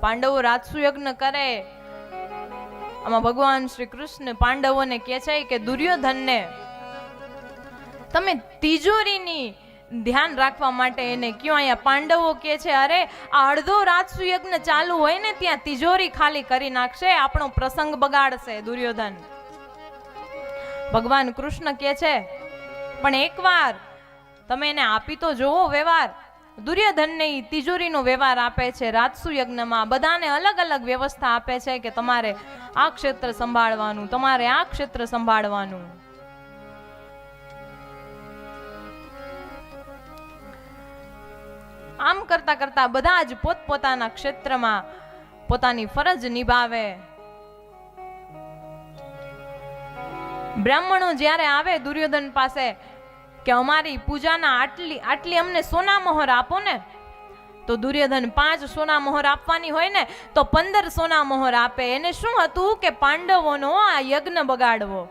પાંડવો યજ્ઞ કરે. આમાં ભગવાન શ્રી કૃષ્ણ પાંડવોને કહે છે કે દુર્યોધનને તમે તિજોરીની ધ્યાન રાખવા માટે એને કયો. અહીંયા પાંડવો કહે છે, અરે, આ અડધો યજ્ઞ ચાલુ હોય ને ત્યાં તિજોરી ખાલી કરી નાખશે, આપણો પ્રસંગ બગાડશે દુર્યોધન. ભગવાન કૃષ્ણ કહે છે, પણ એકવાર તમે એને આપી તો જોવો વ્યવહાર. દુર્યોધનને તિજોરીનો વ્યવહાર આપે છે રાજસુ યજ્ઞમાં બધાને અલગ અલગ વ્યવસ્થા આપે છે કે તમારે આ ક્ષેત્ર સંભાળવાનું, તમારે આ ક્ષેત્ર સંભાળવાનું. આમ કરતા કરતા બધા જ પોતપોતાના ક્ષેત્રમાં પોતાની ફરજ નિભાવે. બ્રાહ્મણો જ્યારે આવે દુર્યોધન પાસે કે અમારી પૂજાના આટલી આટલી અમને સોના મોહર આપો ને, તો દુર્યોધન પાંચ સોના મોહર આપવાની હોય ને, તો પંદર સોના મોહર આપે. એને શું હતું કે પાંડવોનો આ યજ્ઞ બગાડવો.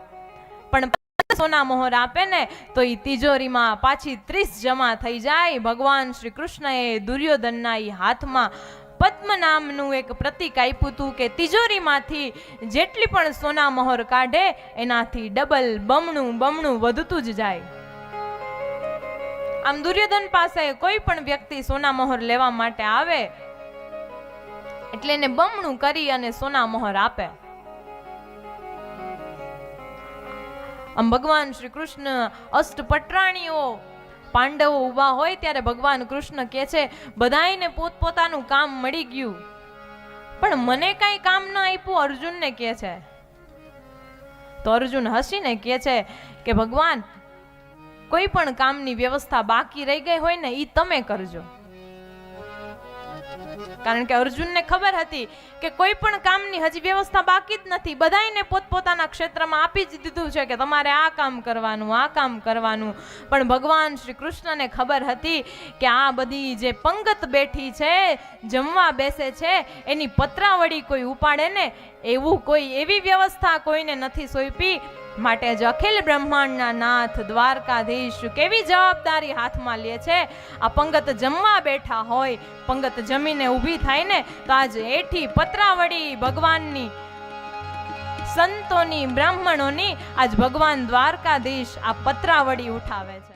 પણ સોના મોહર આપે ને, તો એ તિજોરીમાં પાછી ત્રીસ જમા થઈ જાય. ભગવાન શ્રી કૃષ્ણએ દુર્યોધનના એ હાથમાં પદ્મ નામનું એક પ્રતિક આપ્યું હતું કે તિજોરીમાંથી જેટલી પણ સોના મહોર કાઢે, એનાથી ડબલ બમણું બમણું વધતું જ જાય. આમ દુર્યોધન પાસે કોઈ પણ વ્યક્તિ સોના મોહર લેવા માટે આવે, એટલે એને બમણું કરી અને સોના મોહર આપે. આમ ભગવાન શ્રી કૃષ્ણ અષ્ટપટરાણીઓ પાંડવો ઊભા હોય ત્યારે ભગવાન કૃષ્ણ કહે છે, બધાયને પોતપોતાનું કામ મળી ગયું. પણ મને કાંઈ કામ ન આપ્યું, અર્જુનને કહે છે. તો અર્જુન હસીને કહે છે કે, ભગવાન કોઈ પણ કામની વ્યવસ્થા બાકી રહી ગઈ હોય ને એ તમે કરજો. કારણ કે અર્જુનને ખબર હતી કે કોઈ પણ કામની હજી વ્યવસ્થા બાકી જ નથી. બધાને પોતપોતાના ક્ષેત્રમાં આપી જ દીધું છે કે તમારે આ કામ કરવાનું, આ કામ કરવાનું. પણ ભગવાન શ્રી કૃષ્ણને ખબર હતી કે આ બધી જે પંગત બેઠી છે, જમવા બેસે છે, એની પત્રાવળી કોઈ ઉપાડે ને, એવું કોઈ એવી વ્યવસ્થા કોઈને નથી સોંપી. માટે જ અખિલ બ્રહ્માંડના નાથ દ્વારકાધીશ કેવી જવાબદારી હાથમાં લે છે? આ પંગત જમવા બેઠા હોય, પંગત જમીને ઊભી થાય ને, તો આજ એઠી પત્રાવળી ભગવાનની સંતોની, બ્રાહ્મણોની આજ ભગવાન દ્વારકાધીશ આ પત્રાવળી ઉઠાવે છે.